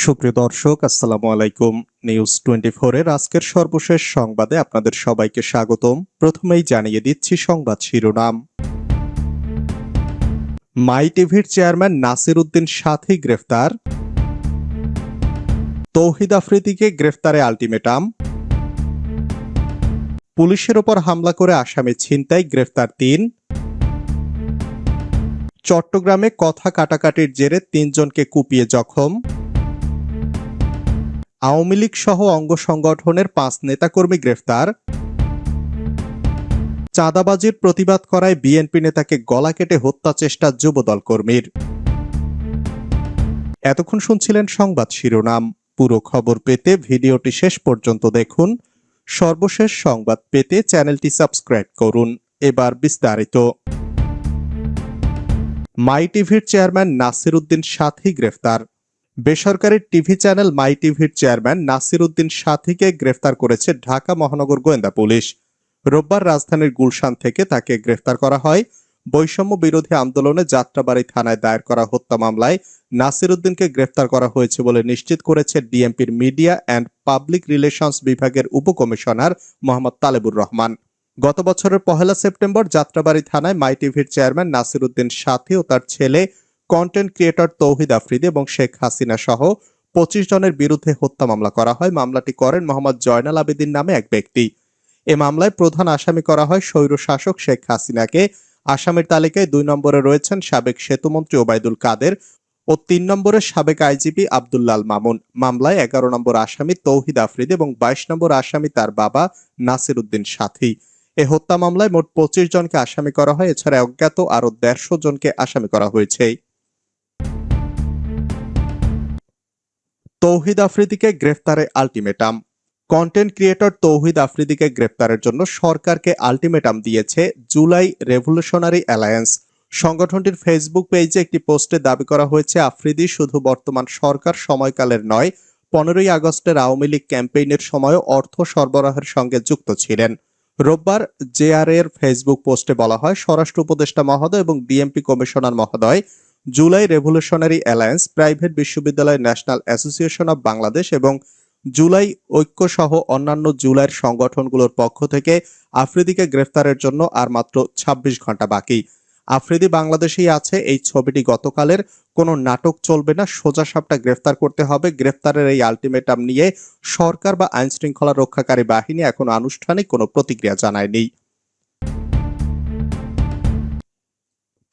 সুপ্রিয় দর্শক, আসসালামু আলাইকুম। নিউজ টোয়েন্টি এর আজকের সর্বশেষ সংবাদে আপনাদের সবাইকে স্বাগতম। প্রথমেই জানিয়ে দিচ্ছি সংবাদ শিরোনাম। মাই টিভির চেয়ারম্যান নাসির উদ্দিন সাথী গ্রেফতার। তৌহিদ আফ্রিদিকে গ্রেফতারে আলটিমেটাম। পুলিশের ওপর হামলা করে আসামি ছিনতাই, গ্রেফতার তিন। চট্টগ্রামে কথা কাটাকাটির জেরে তিনজনকে কুপিয়ে জখম। আওয়ামী লীগ সহ অঙ্গ সংগঠনের পাঁচ নেতাকর্মী গ্রেফতার। চাঁদাবাজির প্রতিবাদ করায় বিএনপি নেতাকে গলা কেটে হত্যা চেষ্টা যুবদল কর্মীর। এতক্ষণ শুনছিলেন সংবাদ শিরোনাম। পুরো খবর পেতে ভিডিওটি শেষ পর্যন্ত দেখুন। সর্বশেষ সংবাদ পেতে চ্যানেলটি সাবস্ক্রাইব করুন। এবার বিস্তারিত। মাই টিভির চেয়ারম্যান নাসির উদ্দিন সাথী গ্রেফতার। বেসরকারি টিভি চ্যানেল মাই টিভির চেয়ারম্যান নাসির উদ্দিন সাথীকে গ্রেফতার করেছে ঢাকা মহানগর গোয়েন্দা পুলিশ। রোববার রাজধানীর গুলশান থেকে তাকে গ্রেফতার করা হয়। বৈষম্য বিরোধী আন্দোলনে যাত্রাবাড়ি থানায় দায়ের করা হত্যা মামলায় নাসির উদ্দিনকে গ্রেফতার করা হয়েছে বলে নিশ্চিত করেছে ডিএমপির মিডিয়া অ্যান্ড পাবলিক রিলেশনস বিভাগের উপকমিশনার মোহাম্মদ তালেবুর রহমান। গত বছরের পহেলা সেপ্টেম্বর যাত্রাবাড়ি থানায় মাই টিভির চেয়ারম্যান নাসির উদ্দিন সাথী ও তার ছেলে কন্টেন্ট ক্রিয়েটর তৌহিদ আফ্রিদি এবং শেখ হাসিনা সহ পঁচিশ জনের বিরুদ্ধে হত্যা মামলা করা হয়। মামলাটি করেন মোহাম্মদ জয়নাল আবেদিন নামে এক ব্যক্তি। এ মামলায় প্রধান আসামি করা হয় স্বৈর শাসক শেখ হাসিনাকে। আসামির তালিকায় দুই নম্বরে রয়েছেন সাবেক সেতুমন্ত্রী ওবায়দুল কাদের ও তিন নম্বরে সাবেক আইজিপি আবদুল্লাল মামুন। মামলায় এগারো নম্বর আসামি তৌহিদ আফ্রিদি এবং বাইশ নম্বর আসামি তার বাবা নাসির উদ্দিন সাথী। এ হত্যা মামলায় মোট পঁচিশ জনকে আসামি করা হয়। এছাড়া অজ্ঞাত আরও দেড়শো জনকে আসামি করা হয়েছে। তৌহিদ আফ্রিদিকে গ্রেফতারে আলটিমেটাম। কন্টেন্ট ক্রিয়েটর তৌহিদ আফ্রিদিকে গ্রেফতারের জন্য সরকারকে আলটিমেটাম দিয়েছে জুলাই রেভলিউশনারি অ্যালায়েন্স। সংগঠনটির ফেসবুক পেজে একটি পোস্টে দাবি করা হয়েছে, আফ্রিদি শুধু বর্তমান সরকার সময়কালের নয়, পনেরোই আগস্টের আওয়ামী লীগ ক্যাম্পেইনের সময়ও অর্থ সরবরাহের সঙ্গে যুক্ত ছিলেন। রোববার জেআর এর ফেসবুক পোস্টে বলা হয়, স্বরাষ্ট্র উপদেষ্টা মহোদয় এবং ডিএমপি কমিশনার মহোদয় জুলাই রেভলিউশনারি অ্যালায়েন্স, প্রাইভেট বিশ্ববিদ্যালয় ন্যাশনাল অ্যাসোসিয়েশন অব বাংলাদেশ এবং জুলাই ঐক্য সহ অন্যান্য জুলাইয়ের সংগঠনগুলোর পক্ষ থেকে আফ্রিদিকে গ্রেফতারের জন্য আর মাত্র ২৬ ঘণ্টা বাকি। আফ্রিদি বাংলাদেশেই আছে, এই ছবিটি গতকালের কোনো নাটক চলবে না, সোজা সাপটা গ্রেফতার করতে হবে। গ্রেফতারের এই আলটিমেটাম নিয়ে সরকার বা আইন শৃঙ্খলা রক্ষাকারী বাহিনী এখন আনুষ্ঠানিক কোনো প্রতিক্রিয়া জানায়নি।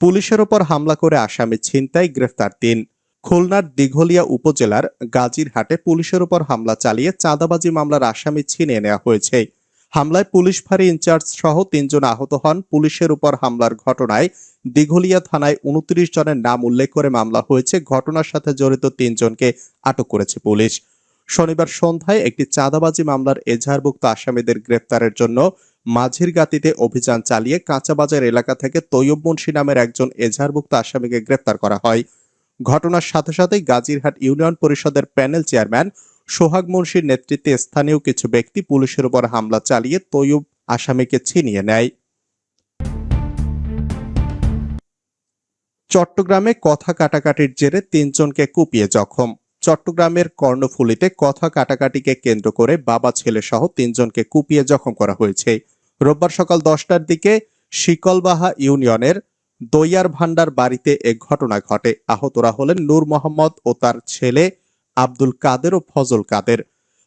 পুলিশের ওপর হামলা করে আসামি ছিনতাই গ্রেফতার তিন। খুলনার দিঘলিয়া উপজেলার গাজীরহাটে পুলিশের উপর হামলা চালিয়ে চাঁদাবাজি মামলার আসামি ছিনিয়ে নেওয়া হয়েছে। হামলায় পুলিশ ফাঁড়ি ইনচার্জ সহ তিনজন আহত হন। পুলিশের উপর হামলার ঘটনায় দিঘলিয়া থানায় উনত্রিশ জনের নাম উল্লেখ করে মামলা হয়েছে। ঘটনার সাথে জড়িত তিনজনকে আটক করেছে পুলিশ। শনিবার সন্ধ্যায় একটি চাঁদাবাজি মামলার এজাহারভুক্ত আসামিদের গ্রেফতারের জন্য মাঝির গাতিতে অভিযান চালিয়ে কাঁচাবাজার এলাকা থেকে তৈয়ব মুন্সি নামের একজন এজাহারভুক্ত আসামিকে গ্রেফতার করা হয়। ঘটনার সাথে সাথেই গাজীরহাট ইউনিয়ন পরিষদের প্যানেল চেয়ারম্যান সোহাগ মুন্সির নেতৃত্বে স্থানীয় কিছু ব্যক্তি পুলিশের উপর হামলা চালিয়ে তৈয়ব আসামিকে ছিনিয়ে নেয়। চট্টগ্রামে কথা কাটাকাটির জেরে তিনজনকে কুপিয়ে জখম। চট্টগ্রামের কর্ণফুলিতে কথা কাটাকাটিকে কেন্দ্র করে বাবা ছেলে সহ তিনজনকে কুপিয়ে জখম করা হয়েছে। রোববার সকাল দশটার দিকে শিকলবাহা ইউনিয়নের দইয়ার ভান্ডার বাড়িতে এ ঘটনা ঘটে। আহতরা হলেন নূর মোহাম্মদ ও তার ছেলে আব্দুল কাদের ও ফজল কাদের।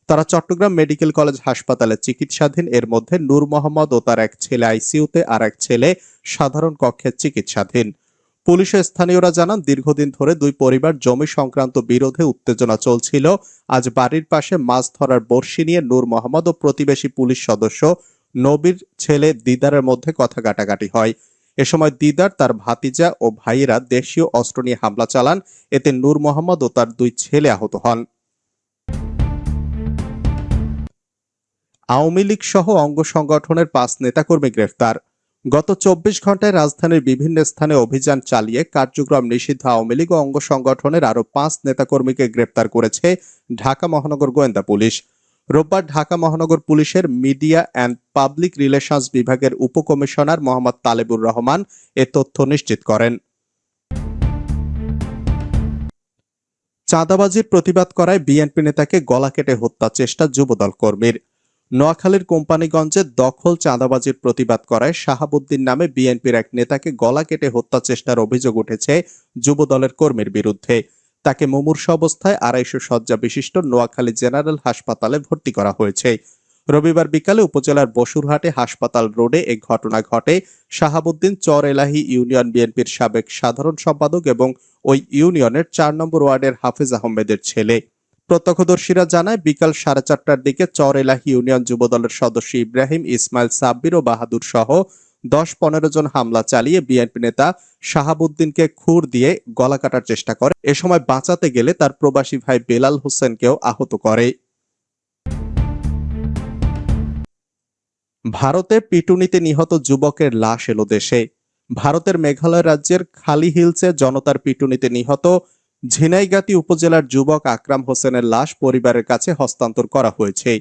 তারা চট্টগ্রাম মেডিকেল কলেজ হাসপাতালে চিকিৎসাধীন। এর মধ্যে নূর মোহাম্মদ ও তার এক ছেলে আইসিইউতে আর এক ছেলে সাধারণ কক্ষে চিকিৎসাধীন। পুলিশের স্থানীয়রা জানান, দীর্ঘদিন ধরে দুই পরিবার জমি সংক্রান্ত বিরোধে উত্তেজনা চলছিল। আজ বাড়ির পাশে মাছ ধরার বর্ষি নিয়ে নূর মোহাম্মদ ও প্রতিবেশী পুলিশ সদস্য নবীর ছেলে দিদারের মধ্যে কথা কাটাকাটি হয়। এ সময় দিদার তার ভাতিজা ও ভাইয়েরা দেশীয় অস্ত্র নিয়ে হামলা চালান। এতে নূর মোহাম্মদ ও তার দুই ছেলে আহত হন। আওয়ামী লীগ সহ অঙ্গ সংগঠনের পাঁচ নেতাকর্মী গ্রেফতার। গত চব্বিশ ঘন্টায় রাজধানীর বিভিন্ন স্থানে অভিযান চালিয়ে কার্যক্রম নিষিদ্ধ আওয়ামী লীগ ও অঙ্গ সংগঠনের আরও পাঁচ নেতাকর্মীকে গ্রেপ্তার করেছে ঢাকা মহানগর গোয়েন্দা পুলিশ। রোববার ঢাকা মহানগর পুলিশের মিডিয়া অ্যান্ড পাবলিক রিলেশনস বিভাগের উপকমিশনার মোহাম্মদ তালেবুর রহমান এ তথ্য নিশ্চিত করেন। চাঁদাবাজির প্রতিবাদ করায় বিএনপি নেতাকে গলা কেটে হত্যা চেষ্টা যুবদল কর্মীর। নোয়াখালীর কোম্পানিগঞ্জে দখল চাঁদাবাজির প্রতিবাদ করায় শাহাবুদ্দিন নামে বিএনপির এক নেতাকে গলা কেটে হত্যা চেষ্টার অভিযোগ উঠেছে যুবদলের কর্মীর বিরুদ্ধে। তাকে মুমূর্ষ অবস্থায় আড়াইশো শয্যা বিশিষ্ট নোয়াখালী জেনারেল হাসপাতালে ভর্তি করা হয়েছে। রবিবার বিকালে উপজেলার বসুরহাটে হাসপাতাল রোডে এ ঘটনা ঘটে। শাহাবুদ্দিন চর এলাহি ইউনিয়ন বিএনপির সাবেক সাধারণ সম্পাদক এবং ওই ইউনিয়নের চার নম্বর ওয়ার্ডের হাফিজ আহমেদের ছেলে। প্রত্যক্ষদর্শীরা জানায়, বিকাল সাড়ে চারটার দিকে চর এলাহি ইউনিয়ন যুবদলের সদস্য ইব্রাহিম ইসমাইল সাব্বির ও বাহাদুর সহ দশ পনেরো জন হামলা চালিয়ে বিএনপি নেতা শাহাবুদ্দিনকে খুর দিয়ে গলা কাটার চেষ্টা করে। এ সময় বাঁচাতে গেলে তার প্রবাসী ভাই বেলাল হোসেনকেও আহত করে। ভারতে পিটুনিতে নিহত যুবকের লাশ এলো দেশে। ভারতের মেঘালয় রাজ্যের খালি হিলসে জনতার পিটুনিতে নিহত ঝিনাইগাতি উপজেলার যুবক আকরাম হোসেনের লাশ পরিবারের কাছে হস্তান্তর করা হয়েছে।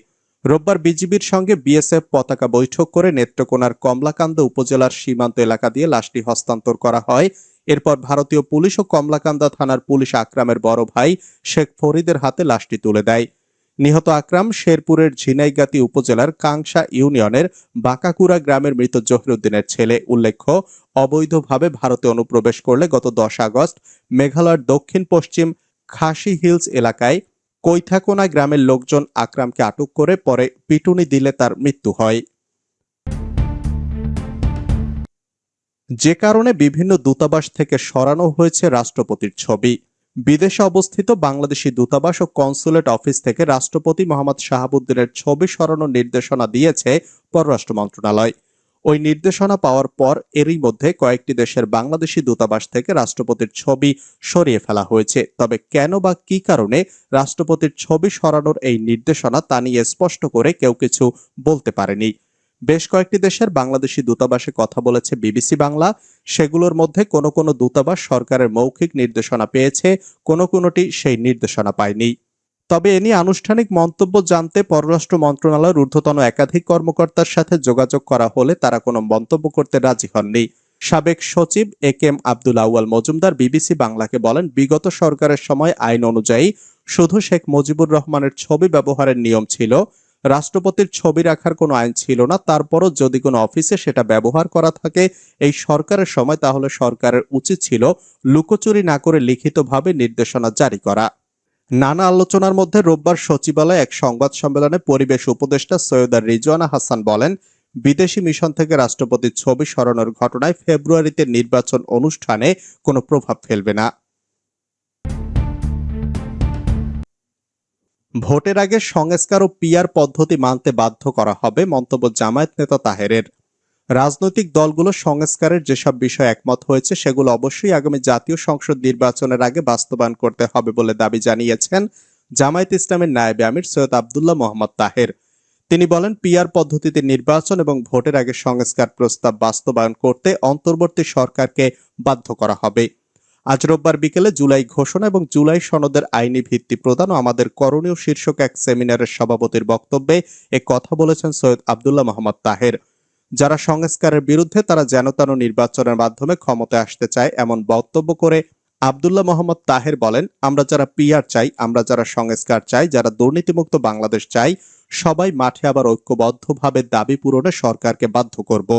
রোববার বিজিবির সঙ্গে বিএসএফ পতাকা বৈঠক করে নেত্রকোনার কমলাকান্দ উপজেলার সীমান্ত এলাকা দিয়ে লাশটি হস্তান্তর করা হয়। এরপর ভারতীয় পুলিশ ও কমলাকান্দা থানার পুলিশ আকরামের বড় ভাই শেখ ফরিদের হাতে লাশটি তুলে দেয়। নিহত আকরাম শেরপুরের ঝিনাইগাতি উপজেলার কাংসা ইউনিয়নের বাঁকাকুড়া গ্রামের মৃত জহিরুদ্দিনের ছেলে। উল্লেখ্য, অবৈধভাবে ভারতে অনুপ্রবেশ করলে গত দশ আগস্ট মেঘালয়ের দক্ষিণ পশ্চিম খাসি হিলস এলাকায় কৈথাকোনা গ্রামের লোকজন আকরামকে আটক করে পরে পিটুনি দিলে তার মৃত্যু হয়। যে কারণে বিভিন্ন দূতাবাস থেকে সরানো হয়েছে রাষ্ট্রপতির ছবি। বিদেশে অবস্থিত বাংলাদেশি দূতাবাস ও কনসুলেট অফিস থেকে রাষ্ট্রপতি মোহাম্মদ শাহাবুদ্দিনের ছবি সরানোর নির্দেশনা দিয়েছে পররাষ্ট্র মন্ত্রণালয়। ওই নির্দেশনা পাওয়ার পর এরই মধ্যে কয়েকটি দেশের বাংলাদেশি দূতাবাস থেকে রাষ্ট্রপতির ছবি সরিয়ে ফেলা হয়েছে। তবে কেন বা কি কারণে রাষ্ট্রপতির ছবি সরানোর এই নির্দেশনা তা নিয়ে স্পষ্ট করে কেউ কিছু বলতে পারেনি। বেশ কয়েকটি দেশের বাংলাদেশি দূতাবাসে কথা বলেছে বিবিসি বাংলা। সেগুলোর মধ্যে কোনো কোনো দূতাবাস সরকারের মৌখিক নির্দেশনা পেয়েছে, কোনো কোনোটি সেই নির্দেশনা পায়নি। তবে এ নিয়ে আনুষ্ঠানিক মন্তব্য জানতে পররাষ্ট্র মন্ত্রণালয়ের ঊর্ধ্বতন একাধিক কর্মকর্তার সাথে যোগাযোগ করা হলে তারা কোনো মন্তব্য করতে রাজি হননি। সাবেক সচিব A K M Abdul Awal Majumder BBC বাংলাকে বলেন, বিগত সরকারের সময় আইন অনুযায়ী শুধু শেখ মুজিবুর রহমানের ছবি ব্যবহারের নিয়ম ছিল, রাষ্ট্রপতির ছবি রাখার কোনো আইন ছিল না, তারপরও যদি কোনো অফিসে সেটা ব্যবহার করা থাকে এই সরকারের সময়, তাহলে সরকারের উচিত ছিল লুকোচুরি না করে লিখিতভাবে নির্দেশনা জারি করা। নানা আলোচনার মধ্যে রোববার সচিবালয়ে এক সংবাদ সম্মেলনে পরিবেশ উপদেষ্টা সৈয়দা রিজওয়ানা হাসান বলেন, বিদেশি মিশন থেকে রাষ্ট্রপতির ছবি সরানোর ঘটনায় ফেব্রুয়ারিতে নির্বাচন অনুষ্ঠানে কোনো প্রভাব ফেলবে না। ভোটের আগে সংস্কার ও পিয়ার পদ্ধতি মানতে বাধ্য করা হবে মন্তব্য জামায়াত নেতা তাহেরের। রাজনৈতিক দলগুলো সংস্কারের যেসব বিষয় একমত হয়েছে, সেগুলো অবশ্যই আগামী জাতীয় সংসদ নির্বাচনের আগে বাস্তবায়ন করতে হবে বলে দাবি জানিয়েছেন জামায়াত ইসলামের নায়েবে আমির সৈয়দ আবদুল্লাহ মোহাম্মদ তাহের। তিনি বলেন পিয়ার পদ্ধতিতে নির্বাচন এবং ভোটের আগে সংস্কার প্রস্তাব বাস্তবায়ন করতে অন্তর্বর্তী সরকারকে বাধ্য করা হবে। আজ রোববার বিকেলে জুলাই ঘোষণা এবং জুলাই সনদের আইনি ভিত্তি প্রদান ও আমাদের করণীয় শীর্ষক এক সেমিনারের সভাপতির বক্তব্যে এ কথা বলেছেন সৈয়দ আবদুল্লাহ মোহাম্মদ তাহের। যারা সংস্কারের বিরুদ্ধে তারা যেন তেন নির্বাচনের মাধ্যমে ক্ষমতায় আসতে চায় এমন বক্তব্য করে আবদুল্লাহ মোহাম্মদ তাহের বলেন, আমরা যারা পিয়ার চাই, আমরা যারা সংস্কার চাই, যারা দুর্নীতিমুক্ত বাংলাদেশ চাই, সবাই মাঠে আবার ঐক্যবদ্ধভাবে দাবি পূরণে সরকারকে বাধ্য করব।